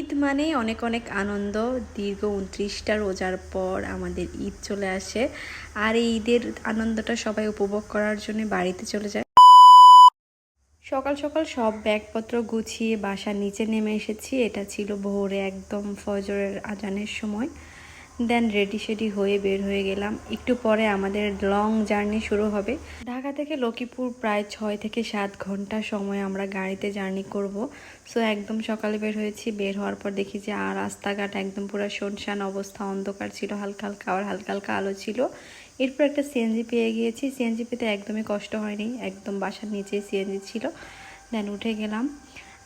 ঈদ মানে অনেক অনেক আনন্দ। দীর্ঘ উনত্রিশটা রোজার পর আমাদের ঈদ চলে আসে। আর এই ঈদের আনন্দটা সবাই উপভোগ করার জন্য বাড়িতে চলে যায়। সকাল সকাল সব ব্যাগপত্র গুছিয়ে বাসার নিচে নেমে এসেছি। এটা ছিল ভোরে একদম ফজরের আজানের সময়। দেন রেডি সেডি হয়ে বের হয়ে গেলাম। একটু পরে আমাদের লং জার্নি শুরু হবে। ঢাকা থেকে লক্ষ্মীপুর প্রায় ছয় থেকে সাত ঘণ্টা সময় আমরা গাড়িতে জার্নি করব। সো একদম সকালে বের হয়েছি। বের হওয়ার পর দেখি যে, আর রাস্তাঘাট একদম পুরো শুনশান অবস্থা। অন্ধকার ছিল, হালকা হালকা আর হালকা হালকা আলো ছিল। এরপর একটা সিএনজি পেয়ে গিয়েছি। সিএনজি পেতে একদমই কষ্ট হয়নি। একদম বাসার নিচে সিএনজি ছিল। দেন উঠে গেলাম।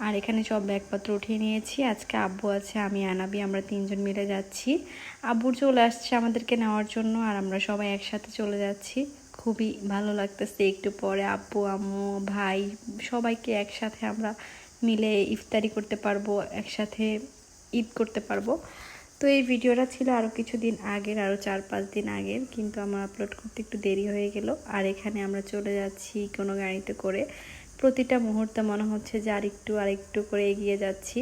আর এখানে সব ব্যাগপত্র উঠিয়ে নিয়েছি। আজকে আব্বু আছে, আমি, আনাবি, আমরা তিনজন মিলে যাচ্ছি। আব্বুর চলে আসছে আমাদেরকে নেওয়ার জন্য আর আমরা সবাই একসাথে চলে যাচ্ছি। খুবই ভালো লাগতেছে একটু পরে আব্বু, আম্মু, ভাই সবাইকে একসাথে আমরা মিলে ইফতারি করতে পারব, একসাথে ঈদ করতে পারব। তো এই ভিডিওটা ছিল আরও কিছুদিন আগের আরও চার, পাঁচ দিন আগের, কিন্তু আমার আপলোড করতে একটু দেরি হয়ে গেল। আর এখানে আমরা চলে যাচ্ছি কোনো গাড়িতে করে। প্রতিটা মুহূর্তে মনে হচ্ছে যে আরেকটু আরেকটু করে এগিয়ে যাচ্ছি।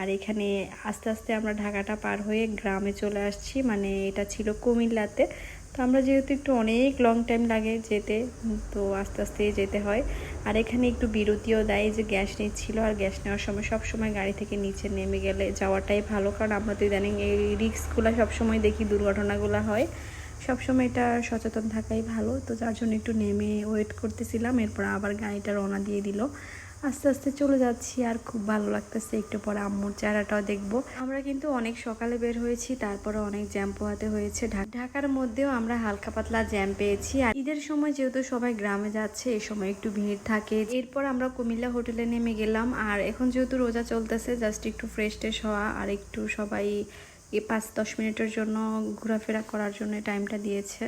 আর এখানে আস্তে আস্তে আমরা ঢাকাটা পার হয়ে গ্রামে চলে আসছি। মানে এটা ছিল কুমিল্লাতে। তো আমরা যেহেতু একটু অনেক লং টাইম লাগে যেতে, তো আস্তে আস্তে যেতে হয়। আর এখানে একটু বিরতিও দেয় যে গ্যাস নিচ্ছিল। আর গ্যাস নেওয়ার সময় সব সময় গাড়ি থেকে নিচে নেমে গেলে যাওয়াটাই ভালো। কারণ আমরা তো ইদানিং এই রিক্সগুলো সবসময় দেখি দুর্ঘটনাগুলো হয়। সবসময় এটা সচেতন থাকাই ভালো। তো যার জন্য একটু নেমে ওয়েট করতেছিলাম, এরপর আবার গাড়িটা রওনা দিয়ে দিল। আস্তে আস্তে চলে যাচ্ছি আর খুব ভালো লাগতেছে একটু পরে আম্মুর চেহারাটাও দেখব। আমরা কিন্তু অনেক সকালে বের হয়েছি তারপরে অনেক জ্যাম পোহাতে হয়েছে ঢাকার মধ্যেও আমরা হালকা পাতলা জ্যাম পেয়েছি। আর ঈদের সময় যেহেতু সবাই গ্রামে যাচ্ছে এই সময় একটু ভিড় থাকে। এরপর আমরা কুমিল্লা হোটেলে নেমে গেলাম। আর এখন যেহেতু রোজা চলতেছে জাস্ট একটু ফ্রেশ ট্রেশ হওয়া আর একটু সবাই এই পাঁচ, দশ মিনিটের জন্য ঘোরাফেরা করার জন্য টাইমটা দিয়েছে।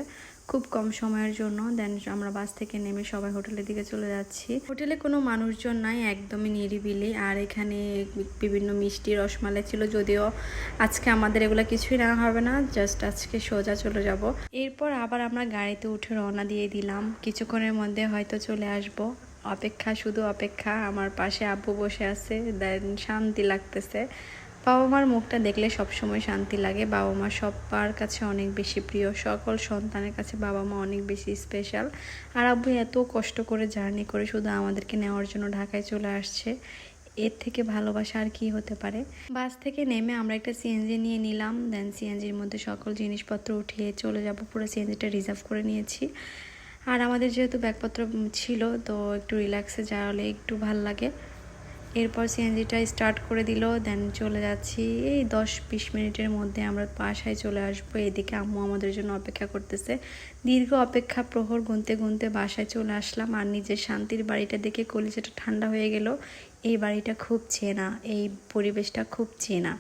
খুব কম সময়ের জন্য। দেন আমরা বাস থেকে নেমে সবাই হোটেলের দিকে চলে যাচ্ছি। হোটেলে কোনো মানুষজন নাই, একদমই নিরিবিলি। আর এখানে বিভিন্ন মিষ্টি রসমালাই ছিল যদিও আজকে আমাদের এগুলো কিছুই না হবে না জাস্ট আজকে সোজা চলে যাব। এরপর আবার আমরা গাড়িতে উঠে রওনা দিয়ে দিলাম। কিছুক্ষণের মধ্যে হয়তো চলে আসব। অপেক্ষা, শুধু অপেক্ষা। আমার পাশে আব্বু বসে আছে। দেন শান্তি লাগতেছে। বাবা মার মুখটা দেখলে সবসময় শান্তি লাগে। বাবা মা সবার কাছে অনেক বেশি প্রিয়। সকল সন্তানের কাছে বাবা মা অনেক বেশি স্পেশাল আর আব্বু এত কষ্ট করে জার্নি করে শুধু আমাদেরকে নেওয়ার জন্য ঢাকায় চলে আসছে। এর থেকে ভালোবাসা আর কি হতে পারে? বাস থেকে নেমে আমরা একটা সিএনজি নিয়ে নিলাম। দেন সিএনজির মধ্যে সকল জিনিসপত্র উঠিয়ে চলে যাব। পুরো সিএনজিটা রিজার্ভ করে নিয়েছি। আর আমাদের যেহেতু ব্যাগপত্র ছিল, তো একটু রিল্যাক্সে যাওয়ালে একটু ভালো লাগে। এরপর সিএনজিটা স্টার্ট করে দিল দেন চলে যাচ্ছি। এই দশ বিশ মিনিটের মধ্যে আমরা বাসায় চলে আসব। এদিকে আম্মু আমাদের জন্য অপেক্ষা করতেছে। দীর্ঘ অপেক্ষা প্রহর গুনতে গুনতে বাসায় চলে আসলাম আর নিজের শান্তির বাড়িটা দেখে কলিজাটা ঠান্ডা হয়ে গেল। এই বাড়িটা খুব চেনা, এই পরিবেশটা খুব চেনা।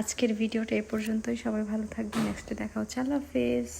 আজকের ভিডিওটা এ পর্যন্তই। সবাই ভালো থাকবে নেক্সটে দেখা হচ্ছে। আল্লাহ হাফেজ।